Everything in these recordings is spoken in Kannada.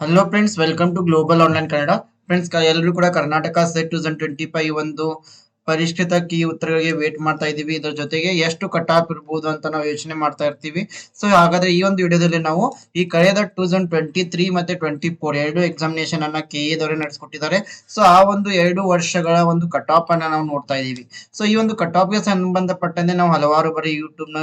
Hello friends welcome to global online Kannada friends ಎಲ್ಲರೂ ಕೂಡ Karnataka SET two thousand twenty five ಒಂದು ಪರಿಷ್ಕೃತ ಕೀ ಉತ್ತರಗಳಿಗೆ ವೇಟ್ ಮಾಡ್ತಾ ಇದೀವಿ ಇದರ ಜೊತೆಗೆ ಎಷ್ಟು ಕಟ್ ಆಫ್ ಇರ್ಬೋದು ಅಂತ ನಾವು ಯೋಚನೆ ಮಾಡ್ತಾ ಇರ್ತೀವಿ. ಸೊ ಹಾಗಾದ್ರೆ ಈ ಒಂದು ವಿಡಿಯೋದಲ್ಲಿ ನಾವು ಈ ಕಳೆದ ಟೂ ತೌಸಂಡ್ ಟ್ವೆಂಟಿ ತ್ರೀ ಮತ್ತೆ ಟ್ವೆಂಟಿ ಫೋರ್ ಎರಡು ಎಕ್ಸಾಮಿನೇಷನ್ ಅನ್ನ ಕೆ ಎದವರೇ ನಡೆಸ್ಕೊಟ್ಟಿದ್ದಾರೆ. ಸೊ ಆ ಒಂದು ಎರಡು ವರ್ಷಗಳ ಒಂದು ಕಟ್ ಆಫ್ ಅನ್ನ ನಾವು ನೋಡ್ತಾ ಇದೀವಿ ಸೊ ಈ ಒಂದು ಕಟ್ ಆಫ್ಗೆ ಸಂಬಂಧಪಟ್ಟಂತೆ ನಾವು ಹಲವಾರು ಬಾರಿ ಯೂಟ್ಯೂಬ್ನ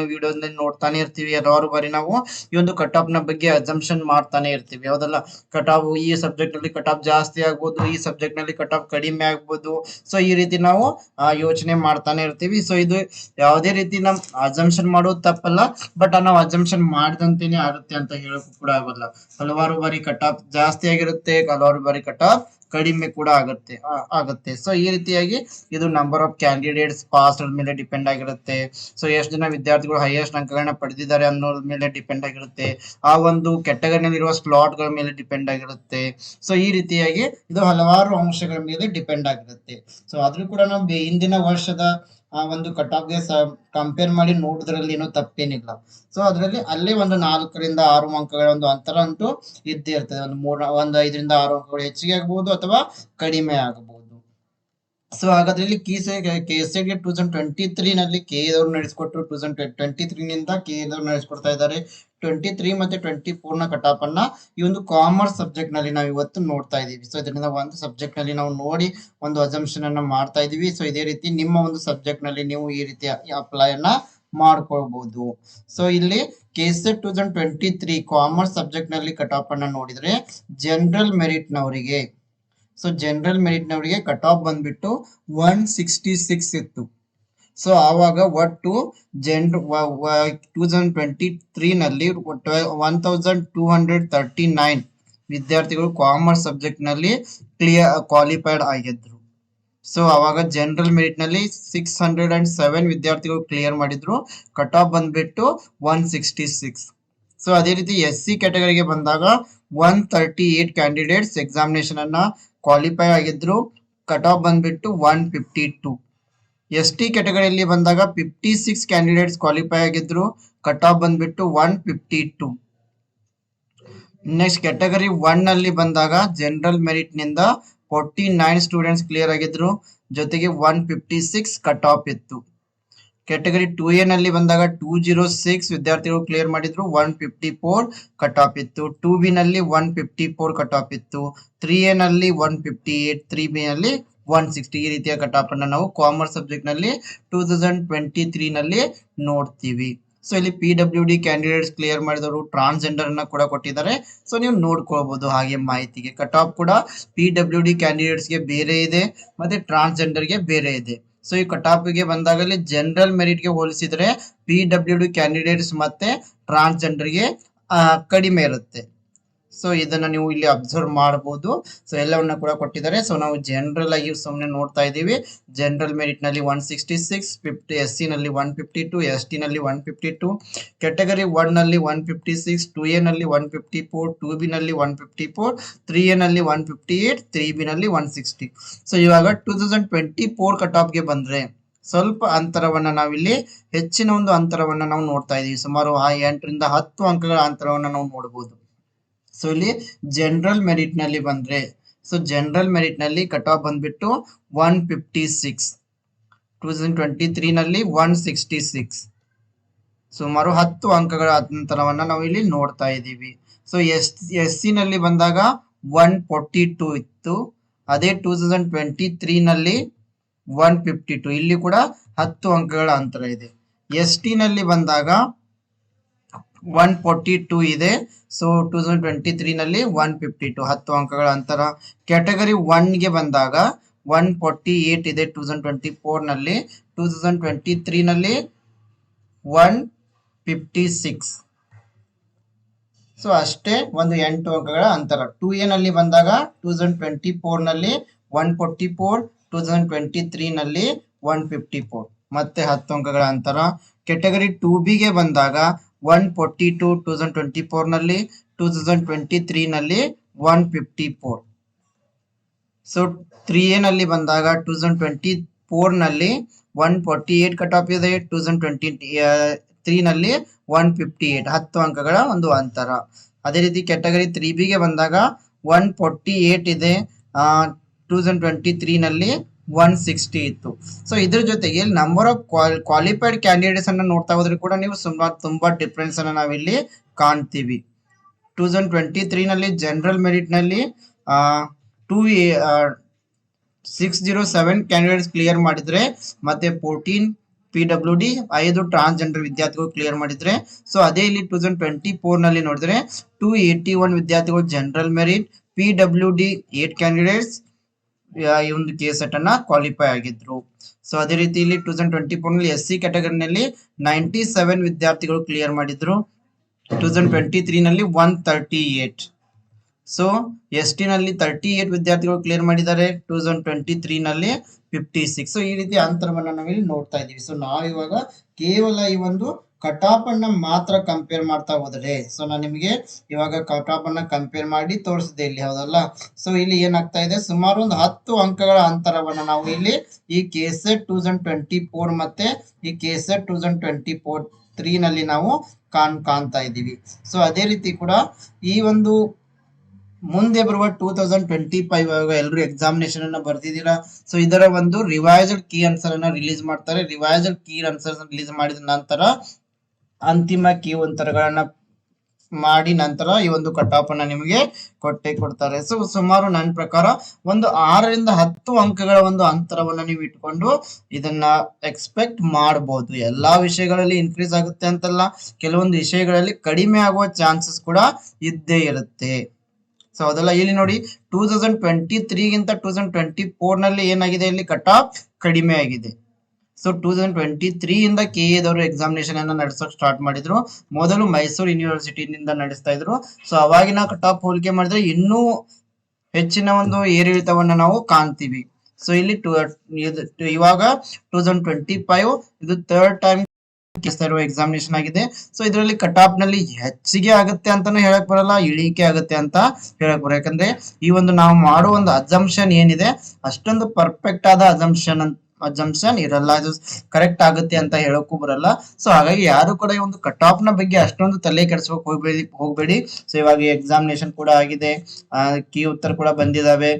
ನೋಡ್ತಾನೆ ಇರ್ತೀವಿ. ಹಲವಾರು ಬಾರಿ ನಾವು ಈ ಒಂದು ಕಟ್ ಆಫ್ನ ಬಗ್ಗೆ ಅಸಂಪ್ಷನ್ ಮಾಡ್ತಾನೆ ಇರ್ತೀವಿ. ಹೌದಲ್ಲ? ಕಟ್ ಆಫ್ ಈ ಸಬ್ಜೆಕ್ಟ್ನಲ್ಲಿ ಕಟ್ ಆಫ್ ಜಾಸ್ತಿ ಆಗ್ಬೋದು, ಈ ಸಬ್ಜೆಕ್ಟ್ನಲ್ಲಿ ಕಟ್ ಆಫ್ ಕಡಿಮೆ ಆಗ್ಬೋದು. ಸೊ ಈ ರೀತಿ ನಾವು ಯೋಚನೆ ಮಾಡ್ತಾನೆ ಇರ್ತೀವಿ. ಸೊ ಇದು ಯಾವುದೇ ರೀತಿ ನಮ್ ಅಜಂಪ್ಷನ್ ಮಾಡೋದು ತಪ್ಪಲ್ಲ ಬಟ್ ನಾವು ಅಜಂಪ್ಷನ್ ಮಾಡಿದಂತೆನೆ ಆಗುತ್ತೆ ಅಂತ ಹೇಳಕ್ಕೂ ಕೂಡ ಆಗೋಲ್ಲ ಹಲವಾರು ಬಾರಿ ಕಟ್ ಆಫ್ ಜಾಸ್ತಿ ಆಗಿರುತ್ತೆ, ಹಲವಾರು ಬಾರಿ ಕಟ್ ಆಫ್ ಕಡಿಮೆ ಕೂಡ ಆಗುತ್ತೆ ಆಗುತ್ತೆ. ಸೊ ಈ ರೀತಿಯಾಗಿ ಇದು ನಂಬರ್ ಆಫ್ ಕ್ಯಾಂಡಿಡೇಟ್ಸ್ ಪಾಸ್ ಮೇಲೆ ಡಿಪೆಂಡ್ ಆಗಿರುತ್ತೆ. ಸೊ ಎಷ್ಟು ಜನ ವಿದ್ಯಾರ್ಥಿಗಳು ಹೈಯೆಸ್ಟ್ ಅಂಕಗಳನ್ನ ಪಡೆದಿದ್ದಾರೆ ಅನ್ನೋದ್ರ ಮೇಲೆ ಡಿಪೆಂಡ್ ಆಗಿರುತ್ತೆ. ಆ ಒಂದು ಕೆಟಗರಿನಲ್ಲಿರುವ ಸ್ಲಾಟ್ಗಳ ಮೇಲೆ ಡಿಪೆಂಡ್ ಆಗಿರುತ್ತೆ. ಸೊ ಈ ರೀತಿಯಾಗಿ ಇದು ಹಲವಾರು ಅಂಶಗಳ ಮೇಲೆ ಡಿಪೆಂಡ್ ಆಗಿರುತ್ತೆ. ಸೊ ಆದ್ರೂ ಕೂಡ ನಾವು ಹಿಂದಿನ ವರ್ಷದ ಆ ಒಂದು ಕಟ್ ಆಫ್ಗೆ ಕಂಪೇರ್ ಮಾಡಿ ನೋಡೋದ್ರಲ್ಲಿ ಏನೂ ತಪ್ಪೇನಿಲ್ಲ. ಸೊ ಅದರಲ್ಲಿ ಅಲ್ಲೇ ಒಂದು ನಾಲ್ಕರಿಂದ ಆರು ಅಂಕಗಳ ಒಂದು ಅಂತರ ಅಂತೂ ಇದ್ದೇ ಇರ್ತದೆ. ಒಂದು ಮೂರ, ಒಂದು ಐದರಿಂದ ಆರು ಅಂಕಗಳು ಹೆಚ್ಚಿಗೆ ಆಗ್ಬಹುದು ಅಥವಾ ಕಡಿಮೆ ಆಗಬಹುದು ಸೊ ಹಾಗಾದ್ರೆ ಇಲ್ಲಿ ಕೀಸೆ K S two thousand twenty three ನಲ್ಲಿ ಕೆ ಎದವ್ರು ನಡೆಸ್ಕೊಟ್ರು. ಟೂ ತೌಸಂಡ್ ಟ್ವೆಂಟಿ ತ್ರೀ ನಿಂದ ಕೆ ಎದವ್ರು ನಡೆಸ್ಕೊಡ್ತಾ ಇದ್ದಾರೆ. ಟ್ವೆಂಟಿ ತ್ರೀ ಮತ್ತೆ ಟ್ವೆಂಟಿ ಫೋರ್ನ ಕಟಾಪ್ ಅನ್ನ ಈ ಒಂದು ಕಾಮರ್ಸ್ ಸಬ್ಜೆಕ್ಟ್ನಲ್ಲಿ ನಾವು ಇವತ್ತು ನೋಡ್ತಾ ಇದೀವಿ. ಸೊ ಇದರಿಂದ ಒಂದು ಸಬ್ಜೆಕ್ಟ್ನಲ್ಲಿ ನಾವು ನೋಡಿ ಒಂದು ಅಸಂಪ್ಷನ್ ಅನ್ನ ಮಾಡ್ತಾ ಇದೀವಿ. ಸೊ ಇದೇ ರೀತಿ ನಿಮ್ಮ ಒಂದು ಸಬ್ಜೆಕ್ಟ್ನಲ್ಲಿ ನೀವು ಈ ರೀತಿ ಅಪ್ಲೈ ಅನ್ನ ಮಾಡ್ಕೊಳ್ಬಹುದು ಸೊ ಇಲ್ಲಿ KSET two thousand twenty three commerce ಸಬ್ಜೆಕ್ಟ್ನಲ್ಲಿ cutoff ಅನ್ನ ನೋಡಿದ್ರೆ ಜನರಲ್ ಮೆರಿಟ್ ನವರಿಗೆ. ಸೊ ಜನರಲ್ ಮೆರಿಟ್ ನವರಿಗೆ ಕಟ್ ಆಫ್ ಬಂದ್ಬಿಟ್ಟು ಒನ್ ಸಿಕ್ಸ್ಟಿ ಸಿಕ್ಸ್ ಇತ್ತು. ಸೊ ಆವಾಗ ಒಟ್ಟು ಜನ್ ಟೂ ತೌಸಂಡ್ ಟ್ವೆಂಟಿ ತ್ರೀ ನಲ್ಲಿ one thousand two hundred thirty nine ವಿದ್ಯಾರ್ಥಿಗಳು ಕಾಮರ್ಸ್ ಸಬ್ಜೆಕ್ಟ್ನಲ್ಲಿ ಕ್ಲಿಯರ್ ಕ್ವಾಲಿಫೈಡ್ ಆಗಿದ್ರು. ಸೊ ಆವಾಗ ಜನರಲ್ ಮೆರಿಟ್ನಲ್ಲಿ ಸಿಕ್ಸ್ ಹಂಡ್ರೆಡ್ ಅಂಡ್ ಸೆವೆನ್ ವಿದ್ಯಾರ್ಥಿಗಳು ಕ್ಲಿಯರ್ ಮಾಡಿದ್ರು. ಕಟ್ ಆಫ್ ಬಂದ್ಬಿಟ್ಟು ಒನ್ ಸಿಕ್ಸ್ಟಿ ಸಿಕ್ಸ್ ಸೊ ಅದೇ ರೀತಿ ಎಸ್ ಸಿ ಕ್ಯಾಟಗರಿಗೆ ಬಂದಾಗ one thirty eight candidates examination ಅನ್ನ ಕ್ವಾಲಿಫೈ ಆಗಿದ್ರು. ಕಟ್ ಆಫ್ ಬಂದ್ಬಿಟ್ಟು one fifty two S T ಕ್ಯಾಟಗರಿಯಲ್ಲಿ ಬಂದಾಗ ಫಿಫ್ಟಿ ಸಿಕ್ಸ್ ಕ್ಯಾಂಡಿಡೇಟ್ಸ್ ಕ್ವಾಲಿಫೈ ಆಗಿದ್ರು. ಕಟ್ ಆಫ್ ಬಂದ್ಬಿಟ್ಟು one fifty two next category ಒನ್ನಲ್ಲಿ ಬಂದಾಗ ಜನರಲ್ ಮೆರಿಟ್ನಿಂದ ಫೋರ್ಟಿ ನೈನ್ ಸ್ಟೂಡೆಂಟ್ಸ್ ಕ್ಲಿಯರ್ ಆಗಿದ್ರು. ಜೊತೆಗೆ one fifty six cut off ಇತ್ತು. ಕ್ಯಾಟಗರಿ ಟೂ ಎ ನಲ್ಲಿ ಬಂದಾಗ ಟೂ ಜೀರೋ ಸಿಕ್ಸ್ ವಿದ್ಯಾರ್ಥಿಗಳು ಕ್ಲಿಯರ್ ಮಾಡಿದ್ರು. One fifty four cut off ಇತ್ತು. ಟೂ ಬಿ ನಲ್ಲಿ one fifty four cut off ಇತ್ತು. ತ್ರೀ ಎ ನಲ್ಲಿ one fifty eight three B ನಲ್ಲಿ ಒನ್ ಸಿಕ್ಸ್ಟಿ ಈ ರೀತಿಯ ಕಟ್ ಆಫ್ ಅನ್ನ ನಾವು ಕಾಮರ್ಸ್ ಸಬ್ಜೆಕ್ಟ್ನಲ್ಲಿ ಟೂ ತೌಸಂಡ್ ಟ್ವೆಂಟಿ ತ್ರೀ ನಲ್ಲಿ ನೋಡ್ತೀವಿ. ಸೊ ಇಲ್ಲಿ P W D candidates clear ಮಾಡಿದವರು ಟ್ರಾನ್ಸ್ಜೆಂಡರ್ ಅನ್ನ ಕೂಡ ಕೊಟ್ಟಿದ್ದಾರೆ. ಸೊ ನೀವು ನೋಡ್ಕೊಳ್ಬಹುದು ಹಾಗೆ ಮಾಹಿತಿಗೆ. ಕಟ್ ಆಫ್ ಕೂಡ ಪಿ ಡಬ್ಲ್ಯೂ ಡಿ ಕ್ಯಾಂಡಿಡೇಟ್ಸ್ಗೆ ಬೇರೆ ಇದೆ ಮತ್ತೆ ಟ್ರಾನ್ಸ್ಜೆಂಡರ್ಗೆ ಬೇರೆ ಇದೆ. ಸೊ ಈ ಕಟ್ ಆಫ್ಗೆ ಬಂದಾಗಲೇ ಜನರಲ್ ಮೆರಿಟ್ಗೆ ಹೋಲಿಸಿದ್ರೆ ಪಿ ಡಬ್ಲ್ಯೂ ಡಿ ಕ್ಯಾಂಡಿಡೇಟ್ಸ್ ಮತ್ತೆ ಟ್ರಾನ್ಸ್ಜೆಂಡರ್ಗೆ ಆ, ಕಡಿಮೆ ಇರುತ್ತೆ. ಸೊ ಇದನ್ನ ನೀವು ಇಲ್ಲಿ ಅಬ್ಸರ್ವ್ ಮಾಡಬಹುದು ಸೊ ಎಲ್ಲವನ್ನ ಕೂಡ ಕೊಟ್ಟಿದ್ದಾರೆ. ಸೊ ನಾವು ಜನರಲ್ ಆಗಿ ಸುಮ್ಮನೆ ನೋಡ್ತಾ ಇದ್ದೀವಿ. General ಮೆರಿಟ್ನಲ್ಲಿ one sixty six fifty S C ನಲ್ಲಿ one fifty two S T ನಲ್ಲಿ ಒನ್ ಫಿಫ್ಟಿ ಟು ಕೆಟಗರಿ ಒನ್ನಲ್ಲಿ one fifty six two A ನಲ್ಲಿ one fifty four two B ನಲ್ಲಿ one fifty four three A ನಲ್ಲಿ one fifty eight three B ನಲ್ಲಿ ಒನ್ ಸಿಕ್ಸ್ಟಿ ಸೊ ಇವಾಗ two thousand twenty four cut ಆಫ್ಗೆ ಬಂದ್ರೆ ಸ್ವಲ್ಪ ಅಂತರವನ್ನ ನಾವಿಲ್ಲಿ ಹೆಚ್ಚಿನ ಒಂದು ಅಂತರವನ್ನ ನಾವು ನೋಡ್ತಾ ಇದೀವಿ. ಸುಮಾರು ಆ ಎಂಟರಿಂದ ಹತ್ತು ಅಂಕಗಳ ಅಂತರವನ್ನ ನಾವು ನೋಡಬಹುದು ಸೊ ಇಲ್ಲಿ ಜನರಲ್ ಮೆರಿಟ್ನಲ್ಲಿ ಬಂದ್ರೆ ಸೊ ಜನರಲ್ ಮೆರಿಟ್ನಲ್ಲಿ ಕಟ್ ಆಫ್ ಬಂದ್ಬಿಟ್ಟು one fifty six two thousand twenty three ನಲ್ಲಿ ಒನ್ ಸಿಕ್ಸ್ಟಿ ಸಿಕ್ಸ್ ಸುಮಾರು ಹತ್ತು ಅಂಕಗಳ ಅಂತರವನ್ನ ನಾವು ಇಲ್ಲಿ ನೋಡ್ತಾ ಇದ್ದೀವಿ. ಸೊ ಎಸ್ ಎಸ್ ಸಿ ನಲ್ಲಿ ಬಂದಾಗ ಒನ್ ಫೋರ್ಟಿ ಟೂ ಇತ್ತು. ಅದೇ ಟೂ ತೌಸಂಡ್ ಟ್ವೆಂಟಿ ತ್ರೀ ನಲ್ಲಿ ಒನ್ ಫಿಫ್ಟಿ ಟೂ ಇಲ್ಲಿ ಕೂಡ ಹತ್ತು ಅಂಕಗಳ ಅಂತರ ಇದೆ. ಎಸ್ ಟಿ ನಲ್ಲಿ ಬಂದಾಗ ಒನ್ ಫೋರ್ಟಿ ಟೂ ಇದೆ. ಸೊ ಟೂ ತೌಸಂಡ್ ಟ್ವೆಂಟಿ ತ್ರೀನಲ್ಲಿ ಒನ್ ಫಿಫ್ಟಿ ಟು ಹತ್ತು ಅಂಕಗಳ ಅಂತರ. ಕ್ಯಾಟಗರಿ ಗೆ ಬಂದಾಗ ಒನ್ ಫೋರ್ಟಿ ಏಟ್ ಇದೆ ಟೂ ತೌಸಂಡ್ ಟ್ವೆಂಟಿ ಫೋರ್ನಲ್ಲಿ. ಟೂ ತೌಸಂಡ್ ಟ್ವೆಂಟಿ ತ್ರೀ ನಲ್ಲಿ ಒನ್ ಫಿಫ್ಟಿ ಸಿಕ್ಸ್ ಸೊ ಅಷ್ಟೇ ಒಂದು ಎಂಟು ಅಂಕಗಳ ಅಂತರ. ಟೂ ಎ ನಲ್ಲಿ ಬಂದಾಗ two thousand twenty ಫೋರ್ನಲ್ಲಿ one forty four two thousand twenty three ನಲ್ಲಿ ಒನ್ ಫಿಫ್ಟಿ ಫೋರ್ ಮತ್ತೆ ಹತ್ತು ಅಂಕಗಳ ಅಂತರ. ಕೆಟಗರಿ ಟೂ ಬಿಗೆ ಬಂದಾಗ one forty two two thousand twenty ಫೋರ್ನಲ್ಲಿ two thousand twenty three ನಲ್ಲಿ one fifty four so three ಎನಲ್ಲಿ ನಲ್ಲಿ ಬಂದಾಗ two thousand twenty ಫೋರ್ನಲ್ಲಿ one forty eight cut off ಇದೆ ಟೂ ತೌಸಂಡ್ ಟ್ವೆಂಟಿ ತ್ರೀ ನಲ್ಲಿ ಒನ್ ಫಿಫ್ಟಿ ಏಟ್ ಹತ್ತು ಅಂಕಗಳ ಒಂದು ಅಂತರ. ಅದೇ ರೀತಿ ಕ್ಯಾಟಗರಿ ತ್ರೀ ಬಿಗೆ ಬಂದಾಗ ಒನ್ ಫೋರ್ಟಿ ಏಟ್ ಇದೆ ಟೂ ತೌಸಂಡ್ ಟ್ವೆಂಟಿ ತ್ರೀನಲ್ಲಿ ಒನ್ ಸಿಕ್ಸ್ಟಿ ಇತ್ತು. ಸೊ ಇದ್ರ ಜೊತೆಗೆ ನಂಬರ್ ಆಫ್ ಕ್ವಾಲಿಫೈಡ್ ಕ್ಯಾಂಡಿಡೇಟ್ಸ್ ಅನ್ನ ನೋಡ್ತಾ ಹೋದ್ರೆ ಕೂಡ ನೀವು ತುಂಬಾ ತುಂಬಾ ಡಿಫ್ರೆನ್ಸ್ ಅನ್ನ ನಾವಿಲ್ಲಿ ಕಾಣ್ತೀವಿ. ಟೂ ತೌಸಂಡ್ ಟ್ವೆಂಟಿ ತ್ರೀನಲ್ಲಿ general ಮೆರಿಟ್ನಲ್ಲಿ two six zero seven candidates clear ಮಾಡಿದ್ರೆ, ಮತ್ತೆ ಫೋರ್ಟೀನ್ ಪಿ ಡಬ್ಲ್ಯೂ ಡಿ ಐದು ಟ್ರಾನ್ಸ್ಜೆಂಡರ್ ವಿದ್ಯಾರ್ಥಿಗಳು ಕ್ಲಿಯರ್ ಮಾಡಿದ್ರೆ ಸೊ ಅದೇ ಇಲ್ಲಿ ಟೂ ತೌಸಂಡ್ ಟ್ವೆಂಟಿ ಫೋರ್ನಲ್ಲಿ ನೋಡಿದ್ರೆ ಟೂ ಏಯ್ಟಿ ಒನ್ ವಿದ್ಯಾರ್ಥಿಗಳು general merit P W D eight candidates ಈ ಒಂದು ಕೆ ಸೆಟ್ ಅನ್ನ ಕ್ವಾಲಿಫೈ ಆಗಿದ್ರು. ಸೊ ಅದೇ ರೀತಿ ಇಲ್ಲಿ ಟೂ ತೌಸಂಡ್ ಟ್ವೆಂಟಿ ಫೋರ್ನಲ್ಲಿ ಎಸ್ ಸಿ ಕ್ಯಾಟಗರಿನಲ್ಲಿ ನೈಂಟಿ ಸೆವೆನ್ ವಿದ್ಯಾರ್ಥಿಗಳು ಕ್ಲಿಯರ್ ಮಾಡಿದ್ರು. ಟೂ ತೌಸಂಡ್ ಟ್ವೆಂಟಿ ತ್ರೀ ನಲ್ಲಿ one thirty eight so S T ನಲ್ಲಿ ತರ್ಟಿ ಏಟ್ ವಿದ್ಯಾರ್ಥಿಗಳು ಕ್ಲಿಯರ್ ಮಾಡಿದ್ದಾರೆ. ಟೂ ತೌಸಂಡ್ ಟ್ವೆಂಟಿ ತ್ರೀ ನಲ್ಲಿ ಫಿಫ್ಟಿ ಸಿಕ್ಸ್ ಸೊ ಈ ರೀತಿ ಅಂತರವನ್ನ ನಾವಿಲ್ಲಿ ನೋಡ್ತಾ ಇದೀವಿ ಸೊ ನಾವಿವಾಗ ಕೇವಲ ಈ ಒಂದು ಕಟಾಪ್ ಅನ್ನ ಮಾತ್ರ ಕಂಪೇರ್ ಮಾಡ್ತಾ ಹೋದ್ರೆ. ಸೊ ನಾನು ನಿಮಗೆ ಇವಾಗ ಕಟಾಪ್ ಅನ್ನ ಕಂಪೇರ್ ಮಾಡಿ ತೋರಿಸಿದೆ ಇಲ್ಲಿ, ಹೌದಲ್ಲ? ಸೊ ಇಲ್ಲಿ ಏನಾಗ್ತಾ ಇದೆ? ಸುಮಾರು ಒಂದು ಹತ್ತು ಅಂಕಗಳ ಅಂತರವನ್ನ ನಾವು ಇಲ್ಲಿ ಈ KSET two thousand twenty four ಮತ್ತೆ ಈ KSET two thousand twenty four three ನಲ್ಲಿ ನಾವು ಕಾಣ್, ಕಾಣ್ತಾ ಇದ್ದೀವಿ. ಸೊ ಅದೇ ರೀತಿ ಕೂಡ ಈ ಒಂದು ಮುಂದೆ ಬರುವ ಟೂ ತೌಸಂಡ್ ಟ್ವೆಂಟಿ ಫೈವ್ ಎಲ್ಲರೂ ಎಕ್ಸಾಮಿನೇಷನ್ ಅನ್ನ ಬರ್ತಿದ್ದೀರಾ ಸೊ ಇದರ ಒಂದು ರಿವೈಸ್ಡ್ ಕೀ ಆನ್ಸರ್ ಅನ್ನ ರಿಲೀಸ್ ಮಾಡ್ತಾರೆ. ರಿವೈಸ್ಡ್ ಕೀ ಆನ್ಸರ್ ರಿಲೀಸ್ ಮಾಡಿದ ನಂತರ ಅಂತಿಮ ಕೀ ಉತ್ತರಗಳನ್ನ ಮಾಡಿ ನಂತರ ಈ ಒಂದು ಕಟಾಪ್ ಅನ್ನ ನಿಮಗೆ ಕೊಟ್ಟೆ ಕೊಡ್ತಾರೆ. ಸೊ, ಸುಮಾರು ನನ್ನ ಪ್ರಕಾರ ಒಂದು ಆರರಿಂದ ಹತ್ತು ಅಂಕಗಳ ಒಂದು ಅಂತರವನ್ನ ನೀವು ಇಟ್ಕೊಂಡು ಇದನ್ನ ಎಕ್ಸ್ಪೆಕ್ಟ್ ಮಾಡಬಹುದು ಎಲ್ಲಾ ವಿಷಯಗಳಲ್ಲಿ ಇನ್ಕ್ರೀಸ್ ಆಗುತ್ತೆ ಅಂತಲ್ಲ, ಕೆಲವೊಂದು ವಿಷಯಗಳಲ್ಲಿ ಕಡಿಮೆ ಆಗುವ ಚಾನ್ಸಸ್ ಕೂಡ ಇದ್ದೇ ಇರುತ್ತೆ. ಸೊ ಅದೆಲ್ಲ ಇಲ್ಲಿ ನೋಡಿ ಟೂ ತೌಸಂಡ್ ಟ್ವೆಂಟಿ ತ್ರೀಗಿಂತ ಟೂ ತೌಸಂಡ್ ಟ್ವೆಂಟಿ ಫೋರ್ನಲ್ಲಿ ಏನಾಗಿದೆ? ಇಲ್ಲಿ ಕಟ್ ಆಫ್ ಕಡಿಮೆ ಆಗಿದೆ. So two thousand twenty three ಇಂದ ಕೆ ಎದವರು ಎಕ್ಸಾಮಿನೇಷನ್ ಅನ್ನ ನಡೆಸೋಕ್ ಸ್ಟಾರ್ಟ್ ಮಾಡಿದ್ರು. ಮೊದಲು ಮೈಸೂರು ಯೂನಿವರ್ಸಿಟಿನಿಂದ ನಡೆಸ್ತಾ ಇದ್ರು. ಸೊ ಅವಾಗಿನ ಕಟ್ ಆಫ್ ಹೋಲಿಕೆ ಮಾಡಿದ್ರೆ ಇನ್ನೂ ಹೆಚ್ಚಿನ ಒಂದು ಏರಿಳಿತವನ್ನ ನಾವು ಕಾಣ್ತೀವಿ. ಸೊ ಇಲ್ಲಿ ಇವಾಗ ಟೂ ತೌಸಂಡ್ ಟ್ವೆಂಟಿ ಫೈವ್ ಇದು ಥರ್ಡ್ ಟೈಮ್ ಇರುವ ಎಕ್ಸಾಮಿನೇಷನ್ ಆಗಿದೆ. ಸೊ ಇದರಲ್ಲಿ ಕಟ್ ಆಫ್ನಲ್ಲಿ ಹೆಚ್ಚಿಗೆ ಆಗುತ್ತೆ ಅಂತಾನು ಹೇಳಕ್ ಬರಲ್ಲ, ಇಳಿಕೆ ಆಗುತ್ತೆ ಅಂತ ಹೇಳಕ್ ಬರಲ್ಲ ಯಾಕಂದ್ರೆ ಈ ಒಂದು ನಾವು ಮಾಡೋ ಒಂದು ಅಜಂಪ್ಷನ್ ಏನಿದೆ, ಅಷ್ಟೊಂದು ಪರ್ಫೆಕ್ಟ್ ಆದ ಅಜಂಪ್ಷನ್ ಅಜಂಪ್ಷನ್ ಇರಲ್ಲ, ಅದು ಕರೆಕ್ಟ್ ಆಗುತ್ತೆ ಅಂತ ಹೇಳೋಕು ಬರಲ್ಲ. ಸೊ ಹಾಗಾಗಿ ಯಾರು ಕೂಡ ಈ ಒಂದು ಕಟ್ ಆಫ್ನ ಬಗ್ಗೆ ಅಷ್ಟೊಂದು ತಲೆ ಕೆಡಿಸ್ಬೇಕು ಹೋಗ್ಬೇಡಿ ಹೋಗ್ಬೇಡಿ. ಸೊ ಇವಾಗ ಎಕ್ಸಾಮಿನೇಷನ್ ಕೂಡ ಆಗಿದೆ. ಕೀ ಉತ್ತರ ಕೂಡ ಬಂದಿದಾವೆ.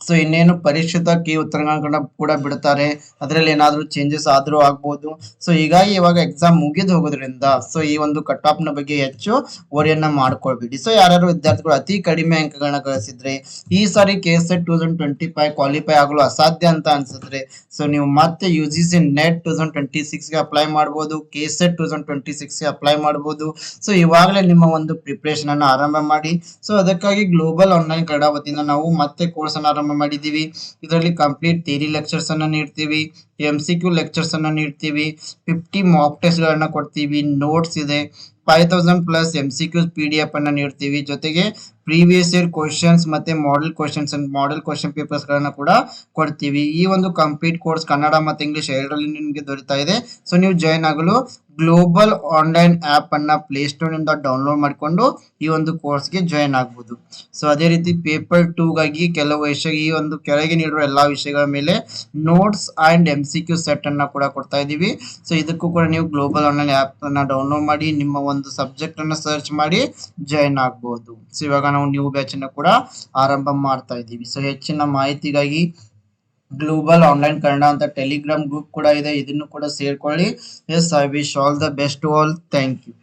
ಸೊ ಇನ್ನೇನು ಪರಿಷ್ಕೃತ ಕೀ ಉತ್ತರಗಳನ್ನ ಕೂಡ ಬಿಡ್ತಾರೆ. ಅದರಲ್ಲಿ ಏನಾದರೂ ಚೇಂಜಸ್ ಆದ್ರೂ ಆಗ್ಬೋದು. ಸೊ ಹೀಗಾಗಿ ಇವಾಗ ಎಕ್ಸಾಮ್ ಮುಗಿದು ಹೋಗೋದ್ರಿಂದ ಸೊ ಈ ಒಂದು ಕಟ್ನ ಬಗ್ಗೆ ಹೆಚ್ಚು ಓರಿಯನ್ನ ಮಾಡ್ಕೊಳ್ಬೇಡಿ. ಸೊ ಯಾರ್ಯಾರು ವಿದ್ಯಾರ್ಥಿಗಳು ಅತಿ ಕಡಿಮೆ ಅಂಕಗಳನ್ನ ಗಳಿಸಿದ್ರೆ, ಈ ಸಾರಿ KSET two thousand twenty five qualify ಆಗಲು ಅಸಾಧ್ಯ ಅಂತ ಅನ್ಸಿದ್ರೆ ಸೊ ನೀವು ಮತ್ತೆ U G C NET two thousand twenty ಸಿಕ್ಸ್ಗೆ apply ಮಾಡಬಹುದು ಕೆ ಎಸ್ ಎಟ್ ಟೂ ತೌಸಂಡ್ ಟ್ವೆಂಟಿ ಸಿಕ್ಸ್ಗೆ ಅಪ್ಲೈ ಮಾಡಬಹುದು ಸೊ ಇವಾಗಲೇ ನಿಮ್ಮ ಒಂದು ಪ್ರಿಪ್ರೇಷನ್ ಅನ್ನು ಆರಂಭ ಮಾಡಿ. ಸೊ ಅದಕ್ಕಾಗಿ ಗ್ಲೋಬಲ್ ಆನ್ಲೈನ್ ಕನ್ನಡ ವತಿಯಿಂದ ನಾವು ಮತ್ತೆ ಕೋರ್ಸ್ ಅನ್ನ ಮಾಡಿದ್ದೀವಿ. ಇದರಲ್ಲಿ ಕಂಪ್ಲೀಟ್ ಥಿಯರಿ ಲೆಕ್ಚರ್ಸ್ ಅನ್ನು ನೀಡ್ತೀವಿ. ಎಂ ಸಿ ಕ್ಯೂ ಲೆಕ್ಚರ್ಸ್ ಅನ್ನು ನೀಡ್ತೀವಿ. ಫಿಫ್ಟಿ ಮಾಕ್ ಟೆಸ್ಟ್ ಗಳನ್ನ ಕೊಡ್ತೀವಿ. ನೋಟ್ಸ್ ಇದೆ. Five thousand plus M C Qs P D F ಅನ್ನ ನೀಡ್ತೀವಿ. ಜೊತೆಗೆ ಪ್ರೀವಿಯಸ್ ಇಯರ್ ಕ್ವಶನ್ಸ್ ಮತ್ತೆ model questions model question papers ಗಳನ್ನ ಕೂಡ ಕೊಡ್ತೀವಿ. ಈ ಒಂದು ಕಂಪ್ಲೀಟ್ ಕೋರ್ಸ್ ಕನ್ನಡ ಮತ್ತೆ ಇಂಗ್ಲಿಷ್ ಎರಡರಲ್ಲಿ ನಿಮಗೆ ದೊರೀತಾ ಇದೆ. ಸೊ ನೀವು ಜಾಯ್ನ್ ಆಗಲು ಗ್ಲೋಬಲ್ ಆನ್ಲೈನ್ ಆ್ಯಪ್ ಅನ್ನ ಪ್ಲೇಸ್ಟೋರ್ನಿಂದ ಡೌನ್ಲೋಡ್ ಮಾಡಿಕೊಂಡು ಈ ಒಂದು ಕೋರ್ಸ್ಗೆ ಜಾಯಿನ್ ಆಗ್ಬೋದು. ಸೊ ಅದೇ ರೀತಿ ಪೇಪರ್ ಟೂಗಾಗಿ ಕೆಲವು ವಿಷಯ, ಈ ಒಂದು ಕೆಳಗೆ ನೀಡಿರುವ ಎಲ್ಲಾ ವಿಷಯಗಳ ಮೇಲೆ notes and M C Q set ಅನ್ನ ಕೂಡ ಕೊಡ್ತಾ ಇದೀವಿ ಸೊ ಇದಕ್ಕೂ ಕೂಡ ನೀವು ಗ್ಲೋಬಲ್ ಆನ್ಲೈನ್ ಆಪ್ ಅನ್ನ ಡೌನ್ಲೋಡ್ ಮಾಡಿ, ನಿಮ್ಮ ಒಂದು ಸಬ್ಜೆಕ್ಟ್ ಅನ್ನ ಸರ್ಚ್ ಮಾಡಿ ಜಾಯಿನ್ ಆಗ್ಬೋದು. ಸೊ ಇವಾಗ ನಾವು ನ್ಯೂ ಬ್ಯಾಚ್ ಅನ್ನ ಕೂಡ ಆರಂಭ ಮಾಡ್ತಾ ಇದ್ದೀವಿ. ಸೊ ಹೆಚ್ಚಿನ ಮಾಹಿತಿಗಾಗಿ ಗ್ಲೋಬಲ್ ಆನ್ಲೈನ್ ಕನ್ನಡ ಅಂತ ಟೆಲಿಗ್ರಾಮ್ ಗ್ರೂಪ್ ಕೂಡ ಇದೆ. ಇದನ್ನು ಕೂಡ ಸೇರ್ಕೊಳ್ಳಿ. Yes I wish all the best all thank you